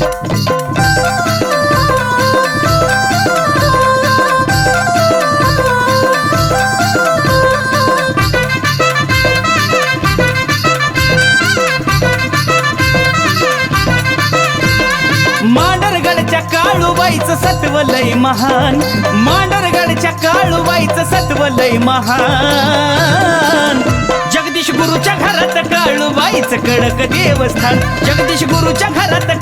मांडरगडच्या काळूबाईचं सत्व लय महान. मांडरगडच्या काळूबाईचं सत्व लय महान. जगदीश गुरुच्या घरात काळूबाईचं कडक देवस्थान. जगदीश गुरुच्या घरात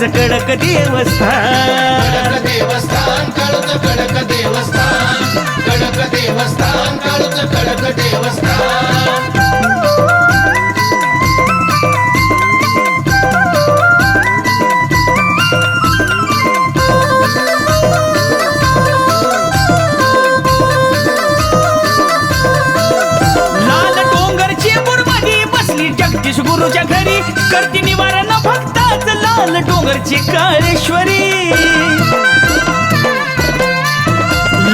काळूबाईचं कडक देवस्थान. देवस्थान काळूच कडक देवस्थान कडक देवस्थान काळूच कडक देवस्थान. लाल डोंगरची बुडमध्ये बसली जगदीश गुरुच्या घरी. करती निवारण भक्ताच लाल डोंगरची काळेश्वरी.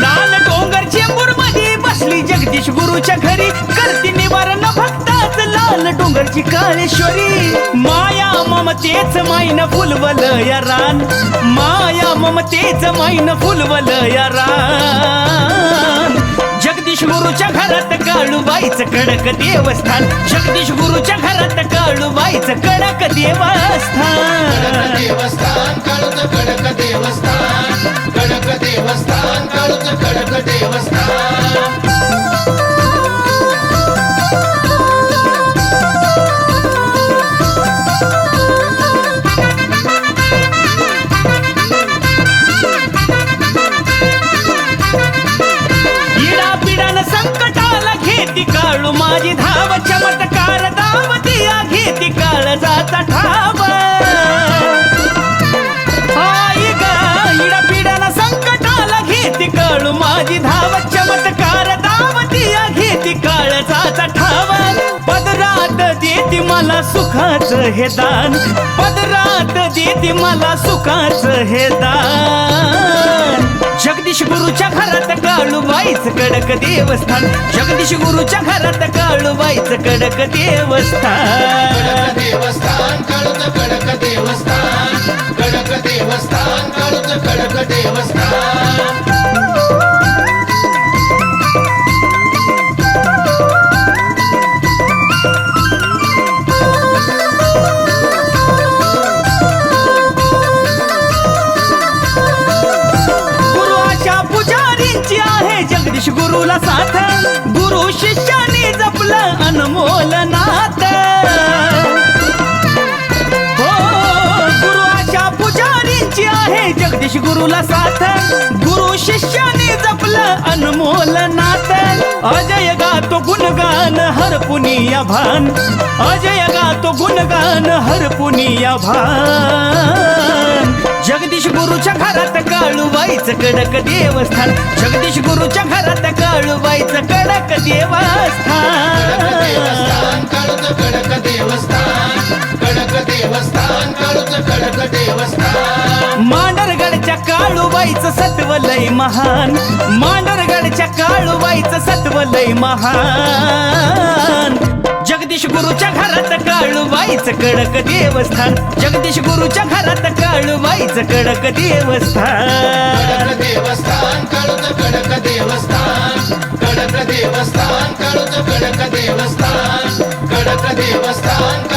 लाल डोंगरची मुरमधी बसली जगदीश गुरुच्या घरी. करती निवारण भक्ताच लाल डोंगरची काळेश्वरी. माया ममतेच माईन फुलवल या रान. माया ममतेच माईन फुलवल या रान. जगदीश गुरुच्या घरात काळूबाईच कडक देवस्थान. जगदीश गुरुच्या घरात काळूबाईचं कडक देवस्थान. देवस्थान काळूच कडक देवस्थान कडक देवस्थान काळूच कडक देवस्थान. काळू माझी धाव चमत्कार धाव दिया घेती काळजाचा ठाव. आई गाईडा पिढ्याला संकटाला घेती काळू. माझी धाव चमत्कार धाव दिया घेती काळजाचा ठाव. पदरात देती मला सुखाचं हे दान. पदरात देती मला सुखाचं हे दान. जगदीश गुरुच्या घरात काळूबाईच कडक देवस्थान. जगदीश गुरुच्या घरात काळूबाईच कडक देवस्थान. कडक देवस्थान काळूच कडक देवस्थान कडक देवस्थान काळूच कडक देवस्थान गुरु गुरुची आहे जगदीश गुरुला साथ. गुरु शिष्याने जपलं अनमोल नात हो गुरु अशा आहे जगदीश गुरुला साथ. गुरु शिष्याने जपलं अनमोल नात अजय गातो गुणगान हर पुनिया भान. अजय गातो गुणगान हर पुनिया भान. जगदीश गुरुच्या घरात काळूबाईच कडक देवस्थान. जगदीश गुरुच्या घरात काळूबाईच कडक देवस्थान. कडक देवस्थान कडक देवस्थान कडक देवस्थान मांडरगडच्या काळूबाईचं सत्व लय महान. मांडरगडच्या काळूबाईचं सत्व लय महान. जगदीश गुरुच्या घरात काळूबाईच कडक देवस्थान. जगदीश गुरुच्या घरात काळूबाईच कडक देवस्थान. देवस्थान काळूच कडक देवस्थान. कडक देवस्थान काळूच कडक देवस्थान. कडक देवस्थान